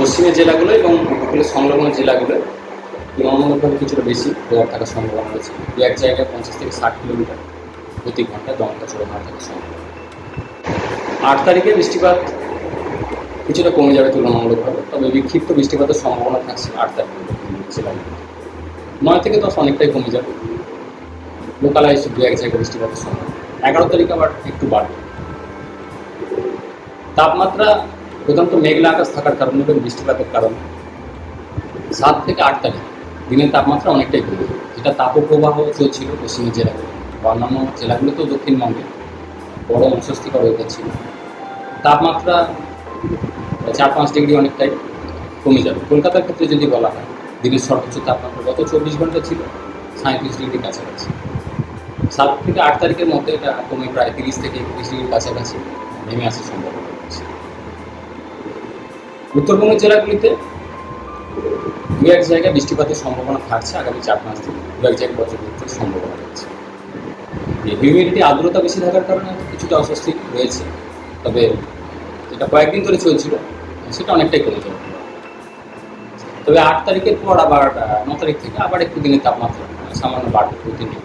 পশ্চিমের জেলাগুলো এবং উপকূলের সংলগ্ন জেলাগুলো তুলনামূলকভাবে কিছুটা বেশি প্রভাব থাকার সম্ভাবনা রয়েছে। দু এক জায়গায় পঞ্চাশ থেকে ষাট কিলোমিটার প্রতি ঘন্টায় দমকা চড়ে মারা থাকার সম্ভাবনা আট তারিখে বৃষ্টিপাত কিছুটা কমে যাবে তুলনামূলকভাবে, তবে বিক্ষিপ্ত বৃষ্টিপাতের সম্ভাবনা থাকছে আট তারিখে নয় থেকে দশ অনেকটাই কমে যাবে। লোকালাইজ দু এক জায়গায় বৃষ্টিপাতের সম্ভাবনা। এগারো তারিখ আবার একটু বাড়বে। তাপমাত্রা প্রধানত মেঘলা আকাশ থাকার কারণে এবং বৃষ্টিপাতের কারণে। সাত থেকে আট তারিখ, দিনের তাপমাত্রা অনেকটাই কমে যেটা তাপপ্রবাহ চলছিল পশ্চিমের জেলাগুলো বা অন্যান্য জেলাগুলোতেও দক্ষিণবঙ্গে বড় অস্বস্তিকর হয়ে যাচ্ছিল তাপমাত্রা চার পাঁচ ডিগ্রি অনেকটাই কমে যাবে। কলকাতার ক্ষেত্রে যদি বলা হয়, দিনের সর্বোচ্চ তাপমাত্রা গত চব্বিশ ঘণ্টা ছিল সাঁত্রিশ ডিগ্রির কাছাকাছি। সাত থেকে আট তারিখের মধ্যে এটা কমে প্রায় তিরিশ থেকে একত্রিশ ডিগ্রির কাছাকাছি নেমে আসার সম্ভাবনা উত্তরবঙ্গের জেলাগুলিতে দু এক জায়গায় বৃষ্টিপাতের সম্ভাবনা থাকছে, আগামী চার পাঁচ দিন দু এক জায়গায় বজ্রবিদ্যুতের সম্ভাবনা রয়েছে হিউমিডিটি আর্দ্রতা বেশি থাকার কারণে কিছুটা অস্বস্তি রয়েছে, তবে এটা কয়েকদিন ধরে চলছিল, সেটা অনেকটাই কমে যাবে। তবে আট তারিখের পর আবার ন তারিখ থেকে আবার একটু দিনের তাপমাত্রা, সামান্য বাড়বে প্রতিদিন।